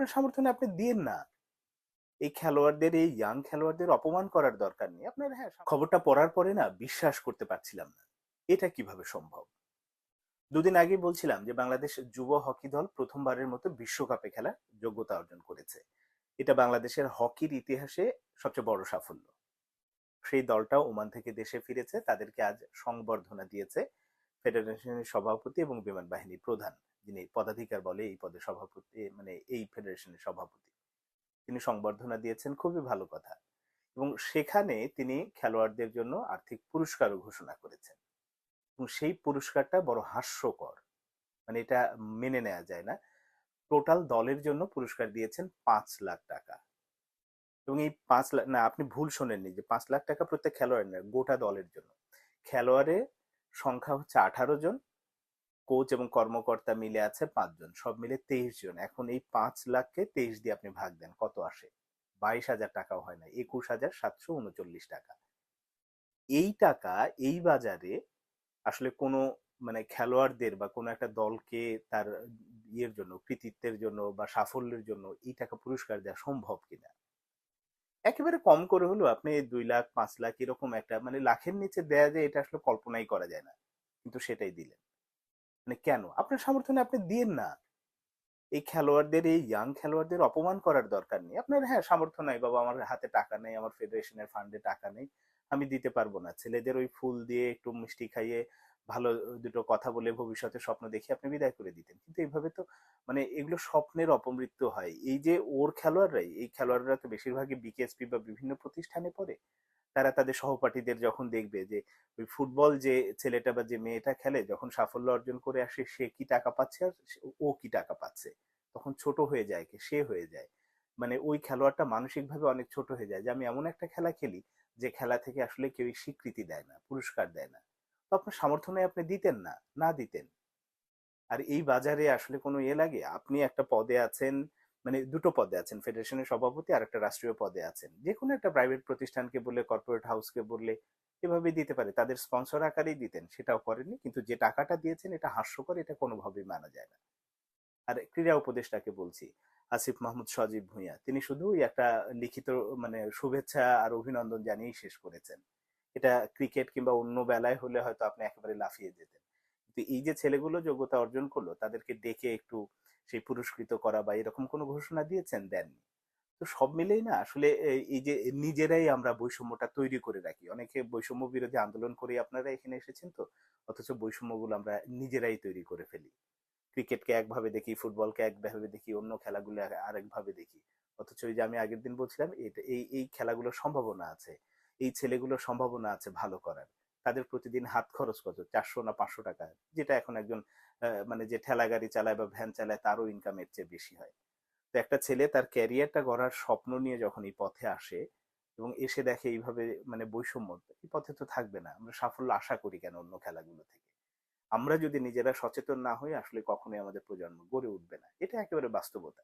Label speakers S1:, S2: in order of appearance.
S1: আপনার সামর্থ্য নেই, আপনি দিয়েন না। এই খেলোয়াড়দের এই ইয়াং খেলোয়াড়দের অপমান করার দরকার নেই। আপনার হ্যাঁ, খবরটা পড়ার পরে না বিশ্বাস করতে পারছিলাম না। এটা কীভাবে সম্ভব? দুদিন আগেই বলছিলাম যে বাংলাদেশ যুব হকি দল প্রথমবারের মতো বিশ্বকাপে খেলার যোগ্যতা অর্জন করেছে। এটা বাংলাদেশের হকির ইতিহাসে সবচেয়ে বড় সাফল্য। সেই দলটা ওমান থেকে দেশে ফিরেছে। তাদেরকে আজ সংবর্ধনা দিয়েছে ফেডারেশনের সভাপতি এবং বিমান বাহিনীর প্রধান, যিনি পদাধিকার বলে এই পদে সভাপতি মানে এই ফেডারেশনের সভাপতি। তিনি সংবর্ধনা দিয়েছেন খুবই ভালো কথা। এবং সেখানে তিনি খেলোয়াড়দের জন্য আর্থিক পুরস্কারও ঘোষণা করেছেন। এবং সেই পুরস্কারটা বড় হাস্যকর। মানে এটা মেনে নেওয়া যায় না। টোটাল দলের জন্য পুরস্কার দিয়েছেন পাঁচ লাখ টাকা। এবং এই পাঁচ লাখ না আপনি ভুল শোনেননি যে পাঁচ লাখ টাকা প্রত্যেক খেলোয়াড়ের না, গোটা দলের জন্য। খেলোয়াড়ের সংখ্যা হচ্ছে ১৮ জন। কোচ এবং কর্মকর্তা মিলে আছে ৫ জন। সব মিলে ২৩ জন। এখন এই পাঁচ লাখকে ২৩ দিয়ে আপনি ভাগ দেন। কত আসে? ২২,০০০ টাকাও হয় না। ২১,৭৩৯ টাকা। এই টাকা এই বাজারে আসলে কোনো মানে খেলোয়াড়দের বা কোনো একটা দলকে তার ইয়ের জন্য কৃতিত্বের জন্য বা সাফল্যের জন্য এই টাকা পুরস্কার দেওয়া সম্ভব কিনা? একেবারে কম করে হলেও আপনি ২ লাখ, ৫ লাখ এরকম একটা মানে লাখের নিচে দেয়া যায় এটা আসলে কল্পনাই করা যায় না। কিন্তু সেটাই দিলেন। মানে কেন? আপনার সামর্থ্য আপনি দিয়েন না। এই খেলোয়াড়দের এই ইয়াং খেলোয়াড়দের অপমান করার দরকার নেই। আপনার হ্যাঁ, সামর্থ্য নাই বাবা আমার হাতে টাকা নেই, আমার ফেডারেশনের ফান্ডে টাকা নেই। আমি দিতে পারব না। ছেলেদের ওই ফুল দিয়ে একটু মিষ্টি খাইয়ে ভালো দুটো কথা বলে ভবিষ্যতে স্বপ্ন দেখিয়ে আপনি বিদায় করে দিতেন। কিন্তু এইভাবে তো মানে এগুলো স্বপ্নের অপমৃত্যু হয়। এই যে ওর খেলোয়াড়রাই, এই খেলোয়াড়রা তো বেশিরভাগই বিকেএসপি বা বিভিন্ন প্রতিষ্ঠানে পড়ে। তারা তাদের সহপাঠীদের যখন দেখবে যে ওই ফুটবল যে ছেলেটা বা যে মেয়েটা খেলে যখন সাফল্য অর্জন করে আসে সে কি টাকা পাচ্ছে আর ও কি টাকা পাচ্ছে। তখন ছোট হয়ে যায় কে? সে হয়ে যায়। মানে ওই খেলোয়াড়টা মানসিকভাবে অনেক ছোট হয়ে যায় যে আমি এমন একটা খেলা খেলি যে খেলা থেকে আসলে কেউই স্বীকৃতি দেয় না, পুরস্কার দেয় না। তো আপনার সামর্থ্য নেই আপনি দিতেন না, না দিতেন। আর এই বাজারে আসলে কোনো ইয়ে লাগে? আপনি একটা পদে আছেন, মানে দুটো পদে আছেন। ফেডারেশনের সভাপতি আর একটা রাষ্ট্রীয় পদে আছেন। যেকোনো একটা প্রাইভেট প্রতিষ্ঠানকে বললে, কর্পোরেট হাউসকে বললে এভাবেই দিতে পারে। তাদের স্পন্সর আকারেই দিতেন। সেটাও করেননি। কিন্তু যে টাকাটা দিয়েছেন এটা হাস্যকর, এটা কোনোভাবেই মানা যায় না। আর ক্রীড়া উপদেষ্টাকে বলছি, আসিফ মাহমুদ সজীব ভুঁইয়া। তিনি শুধুই একটা লিখিত মানে শুভেচ্ছা আর অভিনন্দন জানিয়েই শেষ করেছেন। এটা ক্রিকেট কিংবা অন্য বেলায় হলে হয়তো আপনি একেবারে লাফিয়ে যেতেন। কিন্তু এই যে ছেলেগুলো যোগ্যতা অর্জন করল তাদেরকে ডেকে একটু সেই পুরস্কৃত করা বা এরকম কোনো ঘোষণা দিয়েছেন? দেননি। তো সব মিলেই না আসলে এই যে নিজেরাই আমরা বৈষম্যটা তৈরি করে রাখি। অনেকে বৈষম্য বিরোধী আন্দোলন করেই আপনারা এখানে এসেছেন তো। অথচ বৈষম্যগুলো আমরা নিজেরাই তৈরি করে ফেলি। ক্রিকেটকে একভাবে দেখি, ফুটবলকে একভাবে দেখি, অন্য খেলাগুলো আরেকভাবে দেখি। অথচ ওই যে আমি আগের দিন বলছিলাম এই এই খেলাগুলোর সম্ভাবনা আছে। এই ছেলেগুলোর সম্ভাবনা আছে ভালো করার। তাদের প্রতিদিন হাত খরচ কত? ৪০০ না ৫০০ টাকা। যেটা এখন একজন মানে যে ঠেলা গাড়ি চালায় বা ভ্যান চালায় তারও ইনকাম এর চেয়ে বেশি হয়। তো একটা ছেলে তার ক্যারিয়ারটা গড়ার স্বপ্ন নিয়ে যখন এই পথে আসে এবং এসে দেখে এইভাবে মানে বৈষম্য, এই পথে তো থাকবে না। আমরা সাফল্য আশা করি কেন অন্য খেলাগুলো থেকে? আমরা যদি নিজেরা সচেতন না হই আসলে কখনোই আমাদের প্রজন্ম গড়ে উঠবে না। এটা একেবারে বাস্তবতা।